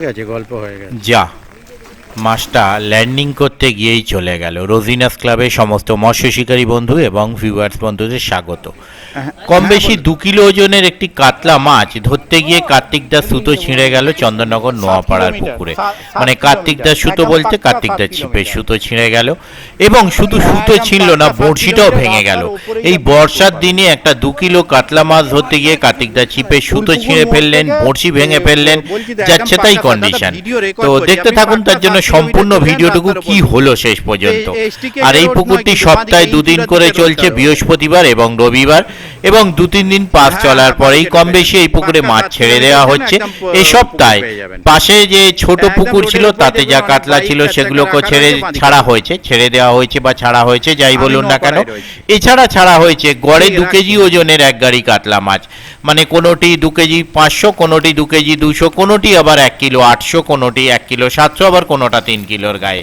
ঠিক আছে গল্প হয়ে গেছে। যা। মাছটা ল্যান্ডিং করতে গিয়েই চলে গেল। রোজিনাস ক্লাবের সমস্ত মৎস্য শিকারী বন্ধু এবং ভিউয়ার্স বন্ধুদের স্বাগত। কম বেশি দু কিলো ওজনের একটি কাতলা মাছ ধরতে গিয়ে কার্তিক দাস সুতো ছিঁড়ে গেল চন্দননগর নোয়াপাড়ার পুকুরে। মানে কার্তিক দাস সুতো বলতে কার্তিক দাস ছিপের সুতো ছিঁড়ে গেল এবং শুধু সুতো ছিঁড়ল না বড়শিটাও ভেঙে গেল। এই বর্ষার দিনে একটা দু কিলো কাতলা মাছ ধরতে গিয়ে কার্তিক দাস ছিপে সুতো ছিঁড়ে ফেললেন বড়শি ভেঙে ফেললেন যাচ্ছে তাই কন্ডিশন তো দেখতে থাকুন তার জন্য সম্পূর্ণ ভিডিওটুকু কি হলো শেষ পর্যন্ত? আর এই পুকুরটি সপ্তাহে দুদিন করে চলছে বৃহস্পতিবার এবং রবিবার এবং দু তিন দিন পাস চলার পরেই কম বেশি এই পুকুরে মাছ ছেড়ে দেওয়া হচ্ছে। এ সপ্তাহে পাশে যে ছোট পুকুর ছিল তাতে যা কাতলা ছিল সেগুলোকে ছেড়ে ছাড়া হয়েছে ছেড়ে দেওয়া হয়েছে বা ছাড়া হয়েছে যাই বলুন না কেন। এছাড়া ছাড়া হয়েছে গড়ে দু কেজি ওজনের এক গাড়ি কাতলা মাছ। মানে কোনোটি দু কেজি পাঁচশো কোনোটি দু কেজি দুশো কোনোটি আবার এক কিলো আটশো কোনোটি এক কিলো সাতশো আবার কোনোটা তিন কিলোর গায়ে।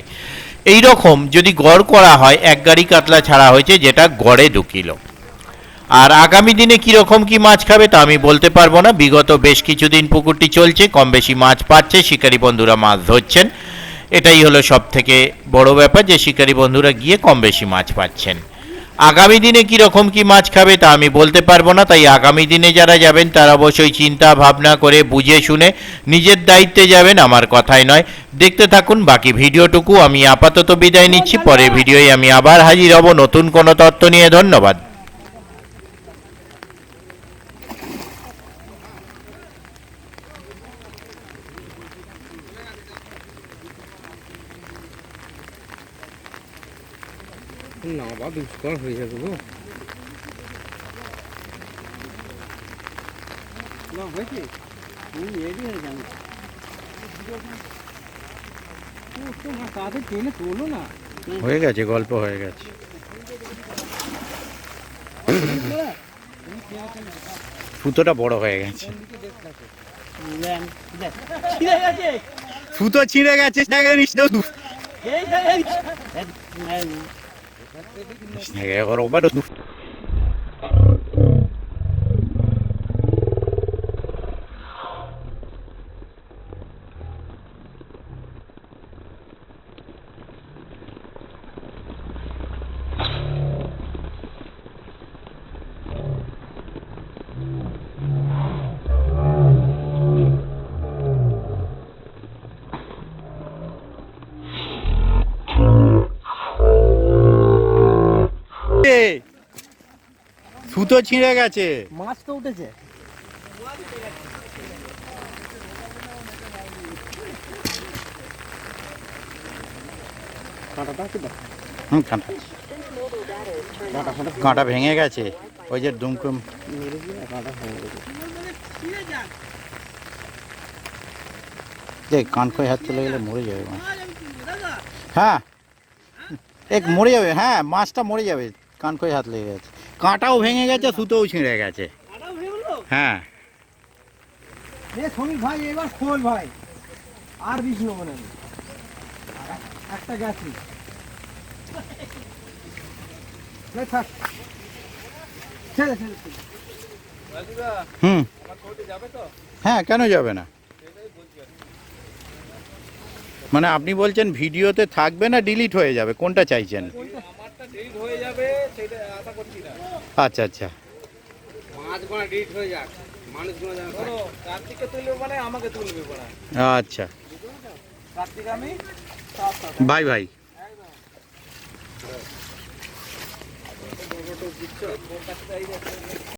এই রকম যদি গড় করা হয়, এক গাড়ি কাতলা ছাড়া হয়েছে, যেটা গড়ে দু কিলো। আর আগামী দিনে কীরকম কি মাছ খাবে তা আমি বলতে পারব না। বিগত বেশ কিছুদিন পুকুরটি চলছে, কম বেশি মাছ পাচ্ছে, শিকারী বন্ধুরা মাছ ধরছেন। এটাই হলো সব থেকে বড় ব্যাপার যে, শিকারী বন্ধুরা গিয়ে কম বেশি মাছ পাচ্ছেন। আগামী দিনে কীরকম কি মাছ খাবে তা আমি বলতে পারব না, তাই আগামী দিনে যারা যাবেন তারা অবশ্যই চিন্তা ভাবনা করে বুঝে শুনে নিজের দায়িত্বে যাবেন, আমার কথাই নয়। দেখতে থাকুন, বাকি ভিডিওটুকু আমি আপাতত বিদায় নিচ্ছি পরে ভিডিওয় আমি আবার হাজির হব। নতুন কোনো তত্ত্ব নিয়ে ধন্যবাদ। না বা দুষ্কর হয়ে যাবে গো হয়ে গেছে গল্প হয়ে গেছে সুতোটা বড় হয়ে গেছে সুতো ছিঁড়ে গেছে Mas nagaya ko rin doon? সুতো ছিঁড়ে গেছে। মাছ তো উঠেছে। হুম কাঁটা। কাঁটা ভেঙে গেছে। ওই যে গেছে যে কান খয়ে হাত চলে গেলে মরে যাবে হ্যাঁ। এক মরে যাবে। হ্যাঁ মাছটা মরে যাবে। কান খয়ে হাত লেগে গেছে। কাঁটাও ভেঙে গেছে সুতোও ছিঁড়ে গেছে। হ্যাঁ। শ্রমিক ভাই এবার খোল ভাই। আর বিষ নেব না। আমি। আর এক- একটা গেছি। থাক। ছেড়ে ছেড়ে ছেড়ে। হুম। হ্যাঁ কেন যাবে না? মানে আপনি বলছেন ভিডিওতে থাকবে না ডিলিট হয়ে যাবে কোনটা চাইছেন? হয়ে যাবে সেটা আশা করছি না। আচ্ছা আচ্ছা। মাছ গোনা ডিট হয়ে যাক মানুষগুলো যেন কার্তিককে তুলবে মানে আমাকে তুলবে পড়া আচ্ছা। কার্তিক আমি ভাই ভাই